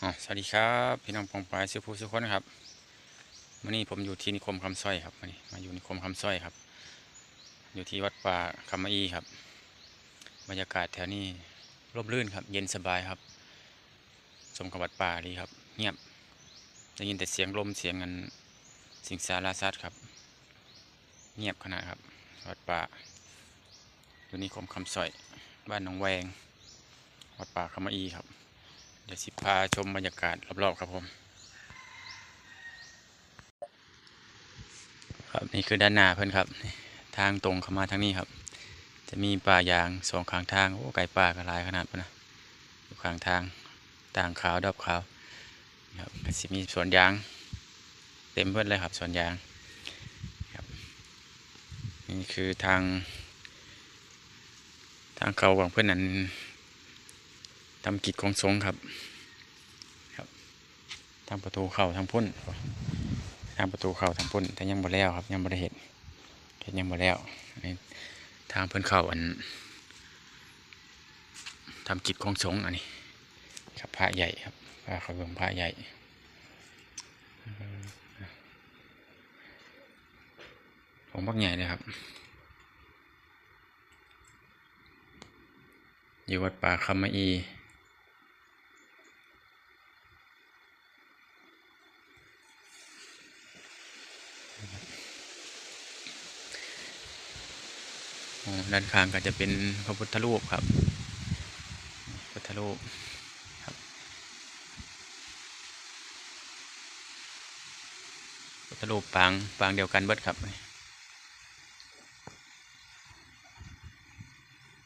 สวัสดีครับพี่น้องปองปายสุภูสุคนครับวันนี้ผมอยู่ที่นิคมคำสร้อยครับวันนี้มาอยู่นิคมคำสร้อยครับ อยู่ที่วัดป่าคำมะอีครับ บรรยากาศแถวนี้ร่มรื่นครับ เย็นสบายครับ สมกับวัดป่าดีครับ เงียบได้ยินแต่เสียงลมเสียงเงินสิงสาราสัตว์ครับ เงียบขนาดครับ วัดป่าอยู่นิคมคำสร้อย บ้านหนองแวง วัดป่าคำมะอีครับ เดี๋ยวสิพาชมบรรยากาศรอบๆครับผม ครับนี่คือด้านหน้าเพื่อนครับ ทางตรงเข้ามาทางนี้ครับ จะมีป่ายางสองข้างทางโอ้ไก่ป่าก็หลายขนาดปะนะอยู่ข้างทางต่างขาวดอกขาวครับสิมีสวนยาง เต็มเพื่อนเลยครับสวนยางครับนี่คือทาง ทางเขาของเพื่อนนั้น ทำกิจของสงฆ์ครับ ครับทางประตูเข้าทางพุ่นทางประตูเข้าทางพุ่นแต่ยังบ่แล้วครับ ยังบ่ได้เห็นเห็นยังบ่แล้วนี่ทางเพิ่นเข้าอันทำกิจของสงฆ์อันนี้ครับพระใหญ่ครับพระเขาเบิ่งพระใหญ่องค์บักใหญ่เลยครับ อยู่วัดป่าคำมะอี ด้านข้างก็จะเป็นพระพุทธรูปครับพุทธรูปครับพุทธรูปปางปางเดียวกันเบิดครับ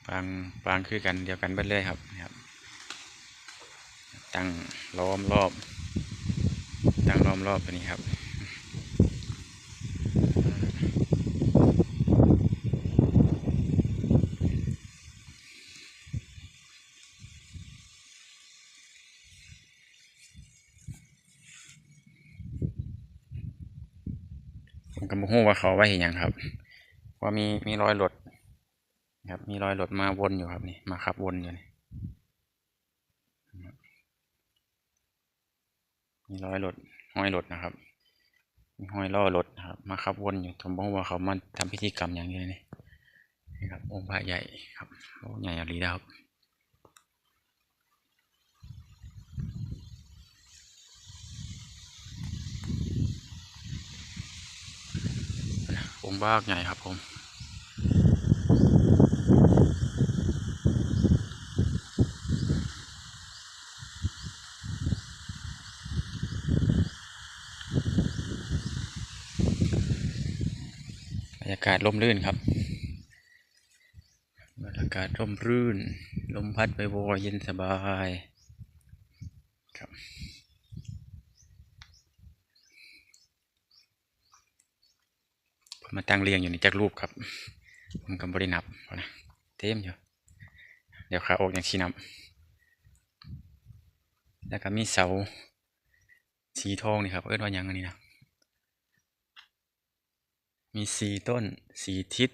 ปางปางคือกันเดียวกันเบิดเลยครับนี่ครับตั้งล้อมรอบตั้งล้อมรอบตัวนี้ครับ ผมก็บ่ฮู้ว่าเขาไว้เห็นยังครับว่ามีมีรอยรถครับ มีรอยรถมาวนอยู่ครับนี่มาขับวนอยู่นี่มีรอยรถห้อยรถนะครับมีห้อยล้อรถนะครับ มาขับวนอยู่ผมบอกว่าเขามาทำพิธีกรรมอย่างนี้นี่นี่ครับองค์พระใหญ่ครับโอ้ใหญ่อรีนะครับ องค์บากใหญ่ครับผมบรรยากาศร่มรื่นครับ บรรยากาศร่มรื่น ลมพัดไปโบยเย็นสบายครับ มาตั้งเรียงอยู่ในจักรูปครับผมกำบรินับนะเต็มอยู่ เดี๋ยวขาออกอย่างชี้นับ แล้วก็มีเสาสีทองนี่ครับ เอิ้นว่ายังอันนี้นะมีสีต้นสีทิศ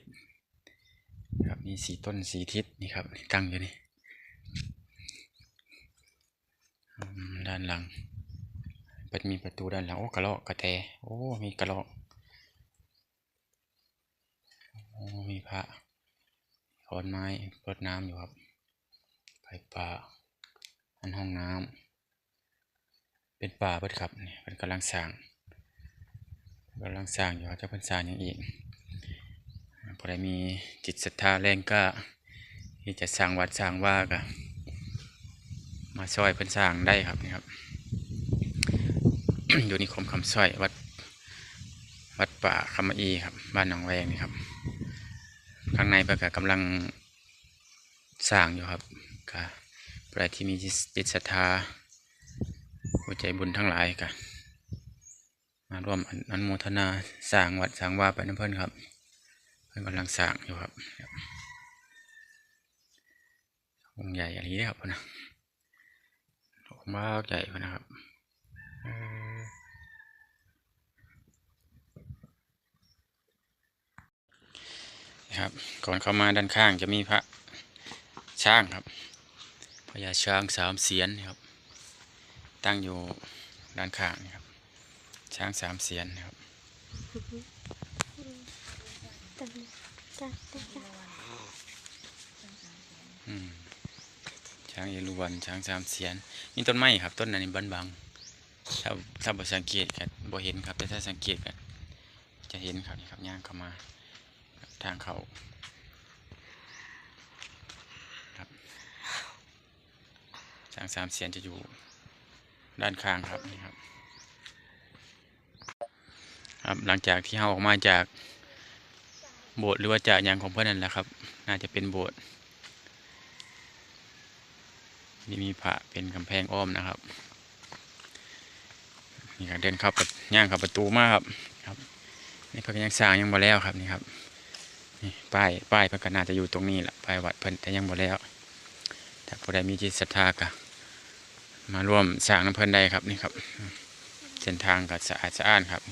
ครับมีสีต้นสีทิศนี่ครับตั้งอยู่นี่ด้านหลังเป็นมีประตูด้านหลังโอ้กระรอกกระแตโอ้มีกระรอกโอ้มีพระขอนไม้รดน้ำอยู่ครับไผ่ป่าอันห้องน้ำเป็นป่าเบิดครับนี่เป็นกำลังสร้างกำลังสร้างอยู่ครับเจะเพิ่นสร้างอย่างอีกพอได้มีจิตศรัทธาแรงกล้าที่จะสร้างวัดสร้างว่าก็มาช่วยเพิ่นสร้างได้ครับนี่ครับ อยู่นิคมคำสร้อยวัดวัดป่าคำอีครับ บ้านหนองแวงนี่ครับ ข้างในเพิ่นก็กำลังสร้างอยู่ครับก็ใครที่มีจิตศรัทธาหัวใจบุญทั้งหลายก็มาร่วมอนอนุโมทนาสร้างวัดสร้างว่าไปน้ำเพื่อนครับ เพื่อนกำลังสร้างอยู่ครับองค์ใหญ่อย่างนี้ครับพ่อนะองค์มากใหญ่พ่อนะครับเออ นะครับ ก่อนเข้ามาด้านข้างจะมีพระช้างครับพญาช้างสามเสียนครับ ตั้งอยู่ด้านข้างนี่ครับ ช้างสามเสียนนะครับช้างเอราวัณช้างสามเสียนมีต้นไม้ครับ ต้นนั้นบันบังถ้าถ้าบ่สังเกตกันบ่เห็นครับ แต่ถ้าสังเกตกันจะเห็นครับนี่ครับย่างเข้ามา ทางเขาครับช้างสามเสียนจะอยู่ด้านข้างครับนี่ครับ ครับหลังจากที่เราออกมาจากโบสถ์หรือว่าจากยางของเพื่อนนั่นแหละครับ น่าจะเป็นโบสถ์นี่มีพระเป็นกำแพงอ้อมนะครับนี่ครับเดินเข้าประย่างเข้าประตูมาครับครับนี่เพิ่นยังสร้างยังบ่แล้วครับนี่ครับ ป้ายป้ายพระกนาจะอยู่ตรงนี้แหละป้ายวัดเพิ่นแต่ยังบ่แล้วถ้าผู้ใดมีจิตศรัทธาก็มาร่วมสร้างน้ำเพิ่นได้ครับนี่ครับ เส้นทางก็สะอาดสะอ้านครับ